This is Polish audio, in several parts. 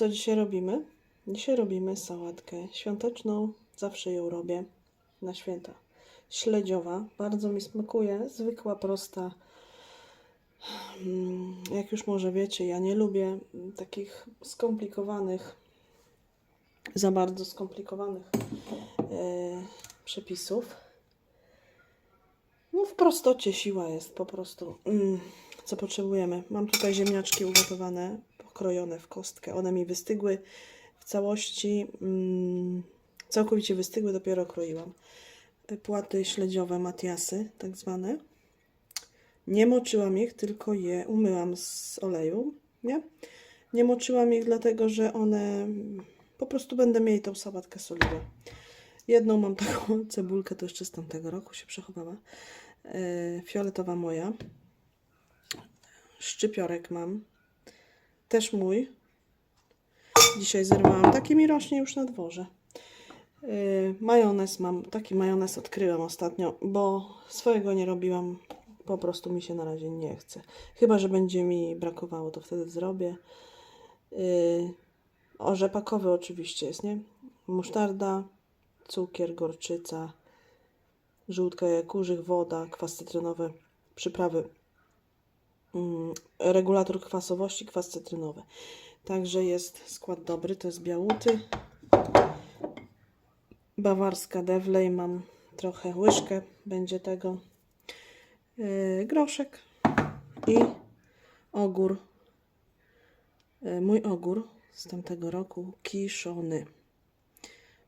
Co dzisiaj robimy? Dzisiaj robimy sałatkę świąteczną. Zawsze ją robię na święta. Śledziowa. Bardzo mi smakuje. Zwykła, prosta. Mm, Jak już może wiecie, ja nie lubię takich skomplikowanych, za bardzo skomplikowanych e, przepisów. No w prostocie siła jest po prostu. Mm, co potrzebujemy? Mam tutaj ziemniaczki ugotowane, pokrojone w kostkę. One mi wystygły w całości. Mm, całkowicie wystygły, dopiero kroiłam. Płaty śledziowe Matiasy, tak zwane. Nie moczyłam ich, tylko je umyłam z oleju, nie? Nie moczyłam ich dlatego, że one po prostu będę mieli tą sałatkę soliwą. Jedną mam taką cebulkę, to jeszcze z tamtego roku się przechowała. Yy, fioletowa moja. Szczypiorek mam. Też mój. Dzisiaj zerwałam. Taki mi rośnie już na dworze. Yy, majonez mam. Taki majonez odkryłam ostatnio, bo swojego nie robiłam. Po prostu mi się na razie nie chce. Chyba, że będzie mi brakowało, to wtedy zrobię. Yy, oczywiście jest, nie? Musztarda, cukier, gorczyca, żółtka jakurzych, woda, kwas cytrynowy, przyprawy, regulator kwasowości, kwas cytrynowy. Także jest skład dobry, to jest białuty. Bawarska Devlej mam trochę, łyżkę będzie tego. Yy, groszek i ogór. Yy, mój ogór z tamtego roku, kiszony.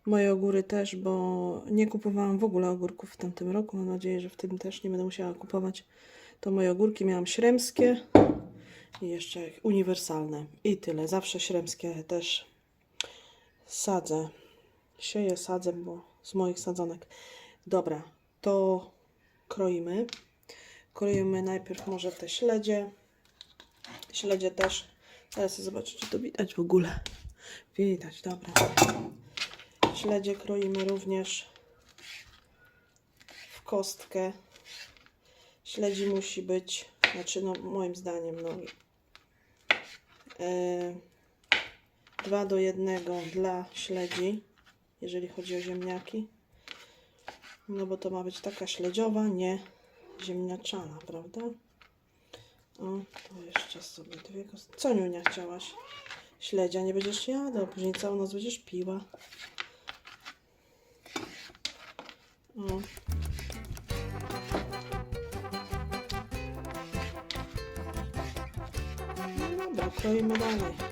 Moje ogóry też, bo nie kupowałam w ogóle ogórków w tamtym roku. Mam nadzieję, że w tym też nie będę musiała kupować. To moje ogórki miałam śremskie i jeszcze uniwersalne. I tyle. Zawsze śremskie też sadzę. Sieję, sadzę, bo z moich sadzonek. Dobra, to kroimy. Kroimy najpierw może te śledzie. Śledzie też. Teraz zobaczę, czy to widać w ogóle. Widać, dobra. Śledzie kroimy również w kostkę. Śledzi musi być, znaczy no moim zdaniem, no e, 2 do 1 dla śledzi, jeżeli chodzi o ziemniaki. No bo to ma być taka śledziowa, nie ziemniaczana, prawda? O, to jeszcze sobie dwie kostki. Co Niunia chciałaś? Śledzia nie będziesz jadła, później całą noc będziesz piła. O. No dobra, kroimy dalej.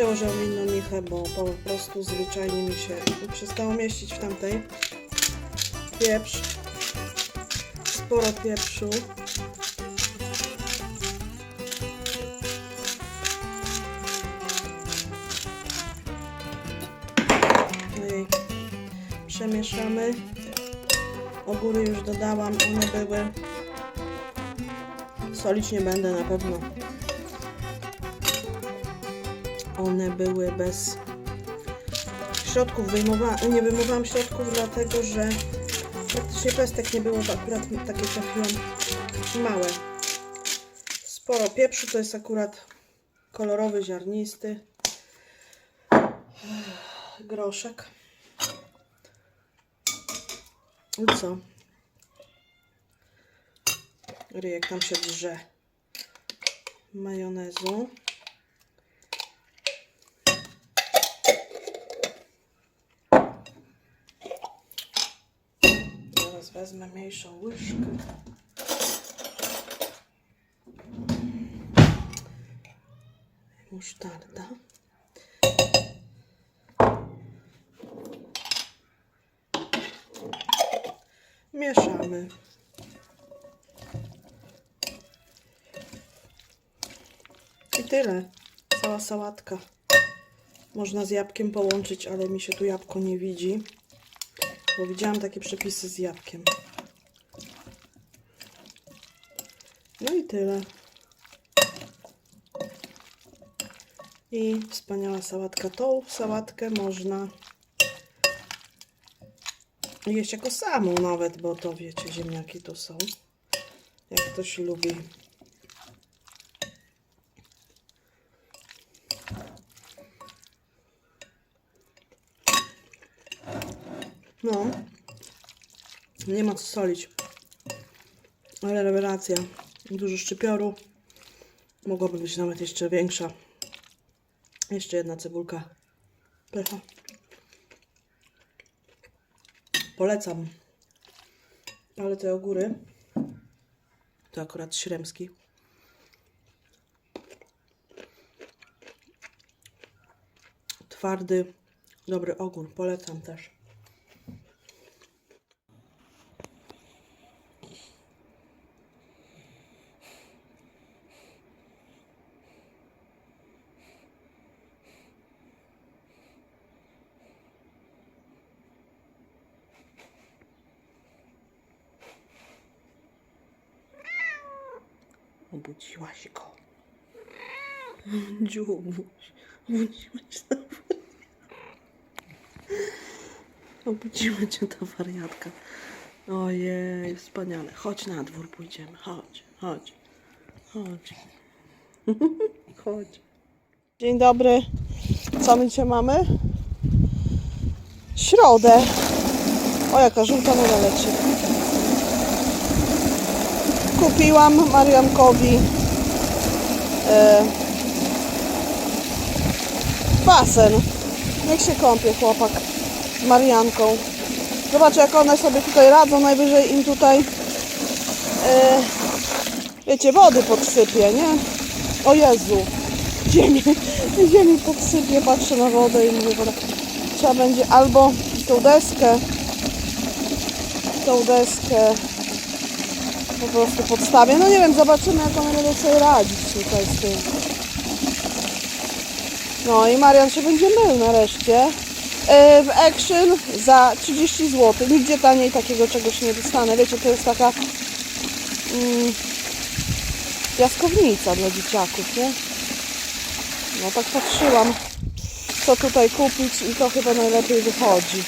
Przełożyłam inną michę, bo po prostu zwyczajnie mi się przestało mieścić w tamtej. Pieprz. Sporo pieprzu. Ojej. Przemieszamy. Ogóry już dodałam, one były. Solić nie będę na pewno. One były bez środków. Wyjmowa- nie wyjmowałam środków, dlatego że praktycznie pestek nie było, akurat takie trafiłam małe. Sporo pieprzu, to jest akurat kolorowy, ziarnisty. Groszek. I co? Ryjek tam się drze. Majonezu. Wezmę mniejszą łyżkę. Musztarda. Mieszamy. I tyle. Cała sałatka. Można z jabłkiem połączyć, ale mi się tu jabłko nie widzi. Bo widziałam takie przepisy z jabłkiem. No i tyle. I wspaniała sałatka. Tą sałatkę można jeść jako samą nawet, bo to wiecie, ziemniaki tu są. Jak ktoś lubi. No. Nie ma co solić. Ale rewelacja. Dużo szczypioru. Mogłaby być nawet jeszcze większa. Jeszcze jedna cebulka. Pycha. Polecam. Ale te ogóry to akurat śremski. Twardy, dobry ogór. Polecam też. Obudziłaś go. Dziumuś. Obudziłaś to. Obudziła cię ta wariatka. Ojej, wspaniale. Chodź na dwór, pójdziemy. Chodź, chodź, chodź. chodź. Dzień dobry. Co my dzisiaj mamy? Środę. O, jaka żółta woda leci. Kupiłam Mariankowi e, basen. Niech się kąpie chłopak z Marianką. Zobacz jak one sobie tutaj radzą. Najwyżej im tutaj e, wiecie, wody podsypie, nie? O Jezu. Ziemi, ziemi podsypie. Patrzę na wodę i mówię, woda. Trzeba będzie albo tą deskę tą deskę po prostu podstawię. No nie wiem, zobaczymy jak one będą sobie radzić tutaj z tym. No i Marian się będzie mył nareszcie. Yy, W Action za 30 zł. Nigdzie taniej takiego czegoś nie dostanę. Wiecie, to jest taka mm, piaskownica dla dzieciaków, nie? No tak patrzyłam, co tutaj kupić i to chyba najlepiej wychodzi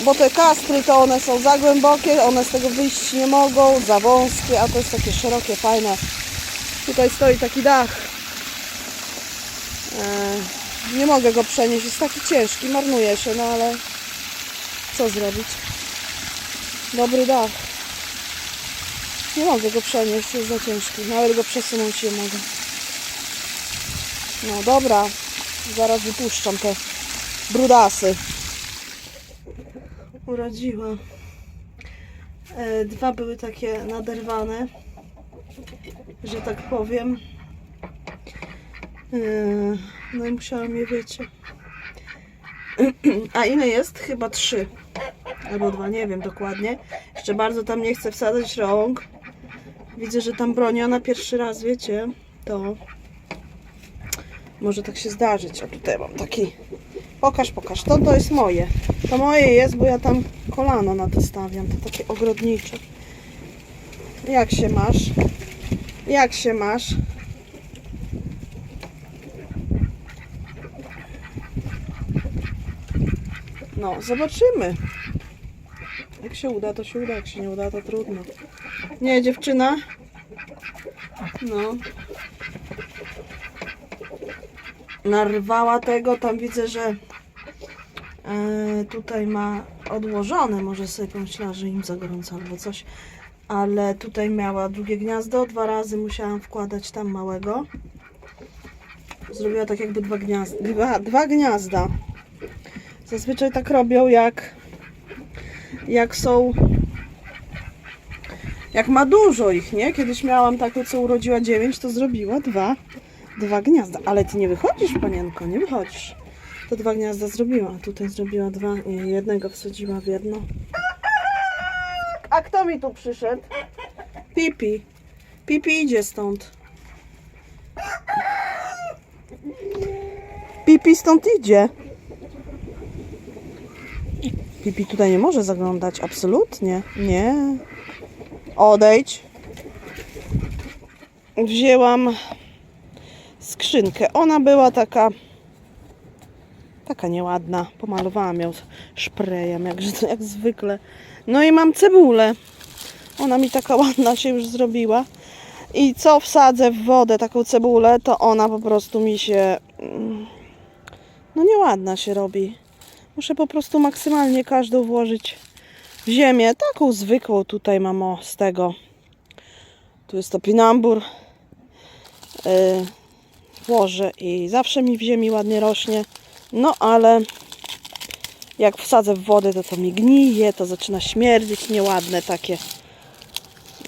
bo te kastry to one są za głębokie, one z tego wyjść nie mogą, za wąskie, a to jest takie szerokie, fajne. Tutaj stoi taki dach. E, nie mogę go przenieść, jest taki ciężki, marnuje się, no ale co zrobić? Dobry dach. Nie mogę go przenieść, jest za ciężki, nawet go przesunąć nie mogę. No dobra, zaraz wypuszczam te brudasy urodziła. E, Dwa były takie naderwane, że tak powiem. Yy, no i musiałam je, wiecie. A ile jest? Chyba trzy. Albo dwa, nie wiem dokładnie. Jeszcze bardzo tam nie chcę wsadzać rąk. Widzę, że tam broniona pierwszy raz, wiecie, to może tak się zdarzyć. A tutaj mam taki. Pokaż, pokaż. To to jest moje. To moje jest, bo ja tam kolano na to stawiam. To takie ogrodnicze. Jak się masz? Jak się masz? No, zobaczymy. Jak się uda, to się uda. Jak się nie uda, to trudno. Nie, dziewczyna? No. Narwała tego, tam widzę, że tutaj ma odłożone. Może sobie pomyślała, że im za gorąco albo coś. Ale tutaj miała drugie gniazdo. Dwa razy musiałam wkładać tam małego. Zrobiła tak jakby dwa gniazda. Dwa, dwa gniazda. Zazwyczaj tak robią, jak, jak są. Jak ma dużo ich, nie? Kiedyś miałam taką, co urodziła 9, to zrobiła dwa, dwa gniazda. Ale ty nie wychodzisz, panienko, nie wychodzisz. To dwa gniazda zrobiła. Tutaj zrobiła dwa i jednego wsadziła w jedno. A kto mi tu przyszedł? Pipi. Pipi idzie stąd. Pipi stąd idzie. Pipi tutaj nie może zaglądać, absolutnie. Nie. Odejdź. Wzięłam skrzynkę. Ona była taka taka nieładna. Pomalowałam ją szprejem, jak, jak zwykle. No i mam cebulę. Ona mi taka ładna się już zrobiła. I co wsadzę w wodę taką cebulę, to ona po prostu mi się mm, no nieładna się robi. Muszę po prostu maksymalnie każdą włożyć w ziemię. Taką zwykłą tutaj mam o, z tego. Tu jest topinambur. Yy, włożę i zawsze mi w ziemi ładnie rośnie. No ale jak wsadzę w wodę, to to mi gnije, to zaczyna śmierdzić nieładne takie.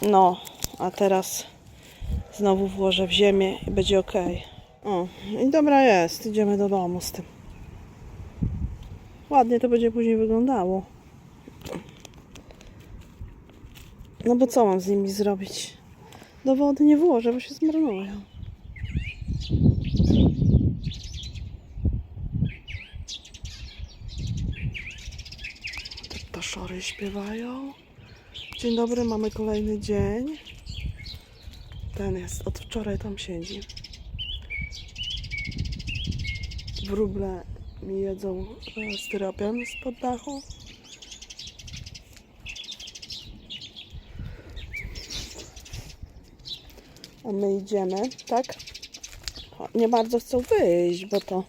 No, a teraz znowu włożę w ziemię i będzie ok. O, i dobra jest. Idziemy do domu z tym. Ładnie to będzie później wyglądało. No bo co mam z nimi zrobić? Do wody nie włożę, bo się zmarnują. Te ptaszory śpiewają. Dzień dobry, mamy kolejny dzień. Ten jest, od wczoraj tam siedzi. Wróble mi jedzą e, styropian spod dachu. A my idziemy, tak? Nie bardzo chcą wyjść, bo to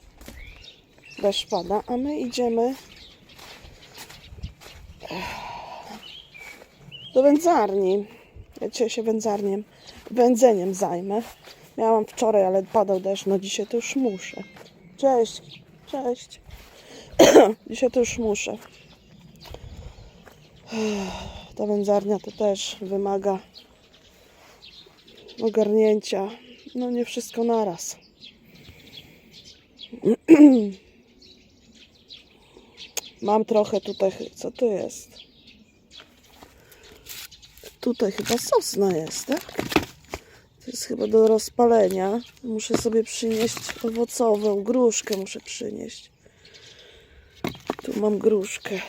deszcz pada, a my idziemy do wędzarni. Ja dzisiaj się wędzarniem, wędzeniem zajmę. Miałam wczoraj, ale padał deszcz, no dzisiaj to już muszę. Cześć, cześć. dzisiaj to już muszę. Ta wędzarnia to też wymaga ogarnięcia. No nie wszystko naraz. Mam trochę tutaj, co tu jest? Tutaj chyba sosna jest, tak? To jest chyba do rozpalenia. Muszę sobie przynieść owocową, gruszkę muszę przynieść. Tu mam gruszkę.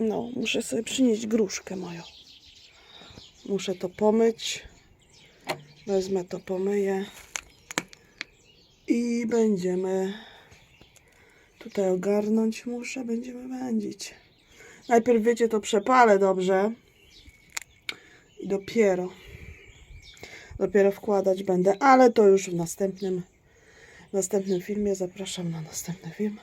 No, muszę sobie przynieść gruszkę moją. Muszę to pomyć. Wezmę to, pomyję. I będziemy tutaj ogarnąć muszę, będziemy wędzić. Najpierw wiecie, to przepalę dobrze. I dopiero dopiero wkładać będę, ale to już w następnym w następnym filmie. Zapraszam na następny film.